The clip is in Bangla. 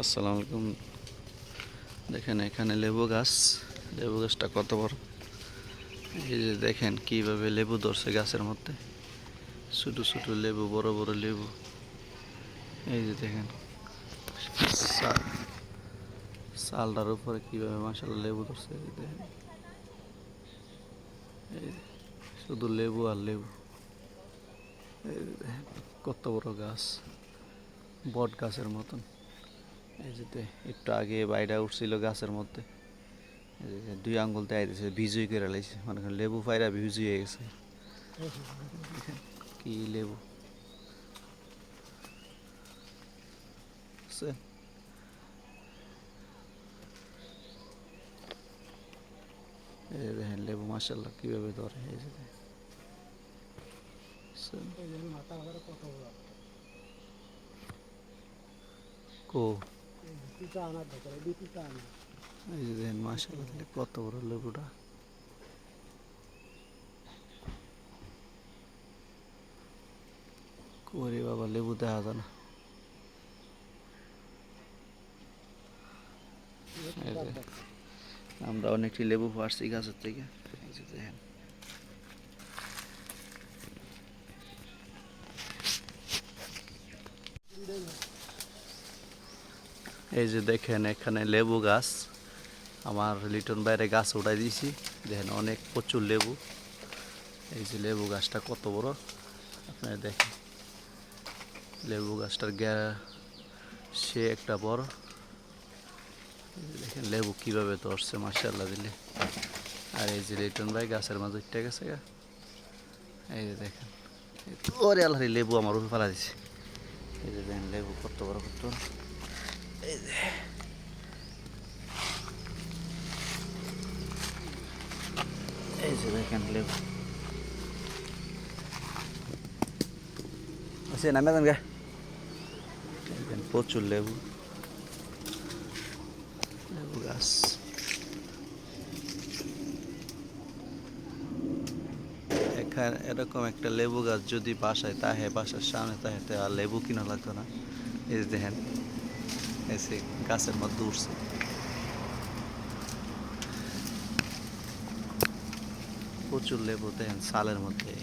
আসসালামু আলাইকুম। দেখেন এখানে লেবু গাছ। লেবু গাছটা কত বড়? এই যে দেখেন কীভাবে লেবু ধরছে গাছের মধ্যে। ছোট ছোট লেবু, বড় বড় লেবু। এই যে দেখেন সালটার উপরে কীভাবে মাসাল লেবু ধরছে দেখেন। শুধু লেবু আর লেবু। কত বড় গাছ, বট গাছের মতন। এই যে তে- একটু আগে বাইরে উঠছিল গাছের মধ্যে এই যে দুই আঙ্গুল দেয় দিয়েছে ভিজুই করে লাইছে মানে লেবু পায়রা ভিজুই হয়ে গেছে দেখেন, কি লেবু বুঝছেন? এই যে দেখেন লেবু মাসাল্লাহ কিভাবে ধরে এই যে দেখেন। বুঝছেন? মাথা আবার কত বড় কো এই যে দেখেন মাসাল্লাহ তাহলে কত বড় লেবুটা করে বাবা লেবু দেখা যায় না এই যে, আমরা অনেকটি লেবু পারছি গাছের থেকে এই যে দেখেন এই যে দেখেন এখানে লেবু গাছ। আমার লিটন বাইরে গাছ উঠাই দিয়েছি। দেখেন অনেক প্রচুর লেবু। এই যে লেবু গাছটা কত বড়। আপনারা দেখেন, লেবু গাছটার গ্যা, সে একটা বড়। দেখেন লেবু কীভাবে ধরছে মার্শাল্লাহ দিলে। আর এই যে লিটন ভাই গাছের মাঝে উঠে গেছে গা। এই যে দেখেন ওরে আল্লাহ লেবু আমার উপরে ফেলা দিছে। এই যে দেখেন লেবু কত বড়, কত। এই যে লেবু। আছে নামে দেন গা। প্রচুর লেবু। লেবু গাছ। এখানে এরকম একটা লেবু গাছ যদি বাসায় তাহে, বাসার সামনে তাহে লেবু কিনা লাগতো না। এই দেখেন। এসে গাছের মধ্যে উঠছে প্রচুর লেবু দেখেন সালের মধ্যে